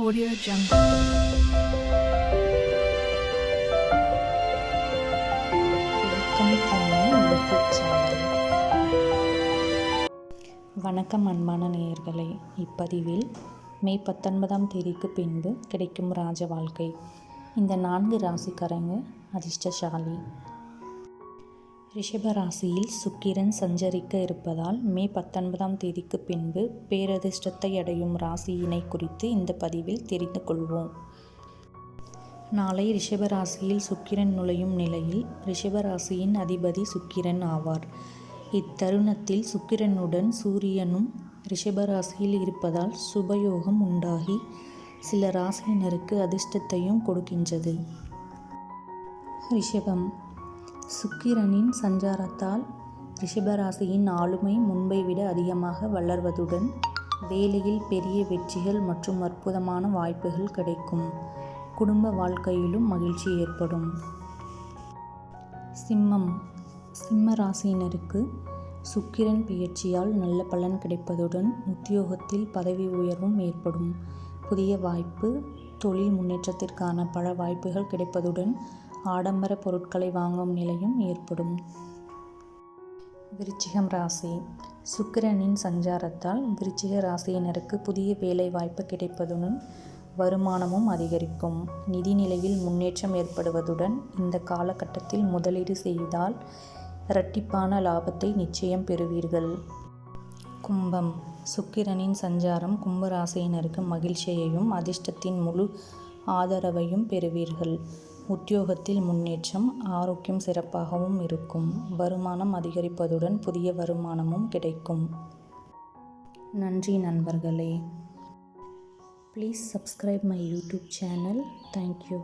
Audio Jungle. வணக்கம் அன்பான நேயர்களே. இப்பதிவில் மே பத்தொன்பதாம் தேதிக்கு பின்பு கிடைக்கும் ராஜ வாழ்க்கை. இந்த நான்கு ராசிக்காரங்க அதிர்ஷ்டசாலி. ரிஷபராசியில் சுக்கிரன் சஞ்சரிக்க இருப்பதால் மே பத்தொன்பதாம் தேதிக்கு பின்பு பேரதிர்ஷ்டத்தை அடையும் ராசியினை குறித்து இந்த பதிவில் தெரிந்து கொள்வோம். நாளை ரிஷபராசியில் சுக்கிரன் நுழையும் நிலையில் ரிஷபராசியின் அதிபதி சுக்கிரன் ஆவார். இத்தருணத்தில் சுக்கிரனுடன் சூரியனும் ரிஷபராசியில் இருப்பதால் சுபயோகம் உண்டாகி சில ராசியினருக்கு அதிர்ஷ்டத்தையும் கொடுக்கின்றது. ரிஷபம் சுக்கிரனின் சஞ்சாரத்தால் ரிஷபராசியின் ஆளுமை முன்பை விட அதிகமாக வளர்வதுடன் வேலையில் பெரிய வெற்றிகள் மற்றும் அற்புதமான வாய்ப்புகள் கிடைக்கும். குடும்ப வாழ்க்கையிலும் மகிழ்ச்சி ஏற்படும். சிம்மம். சிம்ம ராசியினருக்கு சுக்கிரன் பெயர்ச்சியால் நல்ல பலன் கிடைப்பதுடன் உத்தியோகத்தில் பதவி உயர்வும் ஏற்படும். புதிய வாய்ப்பு தொழில் முன்னேற்றத்திற்கான பல வாய்ப்புகள் கிடைப்பதுடன் ஆடம்பர பொருட்களை வாங்கும் நிலையும் ஏற்படும். விருச்சிகம் ராசி. சுக்கிரனின் சஞ்சாரத்தால் விருச்சிக ராசியினருக்கு புதிய வேலை வாய்ப்பு கிடைப்பதுடன் வருமானமும் அதிகரிக்கும். நிதி நிலையில் முன்னேற்றம் ஏற்படுவதுடன் இந்த காலகட்டத்தில் முதலீடு செய்தால் இரட்டிப்பான லாபத்தை நிச்சயம் பெறுவீர்கள். கும்பம். சுக்கிரனின் சஞ்சாரம் கும்பராசியினருக்கு மகிழ்ச்சியையும் அதிர்ஷ்டத்தின் முழு ஆதரவையும் பெறுவீர்கள். உத்தியோகத்தில் முன்னேற்றம் ஆரோக்கியம் சிறப்பாகவும் இருக்கும். வருமானம் அதிகரிப்பதுடன் புதிய வருமானமும் கிடைக்கும். நன்றி நண்பர்களே. Please subscribe my YouTube channel thank you.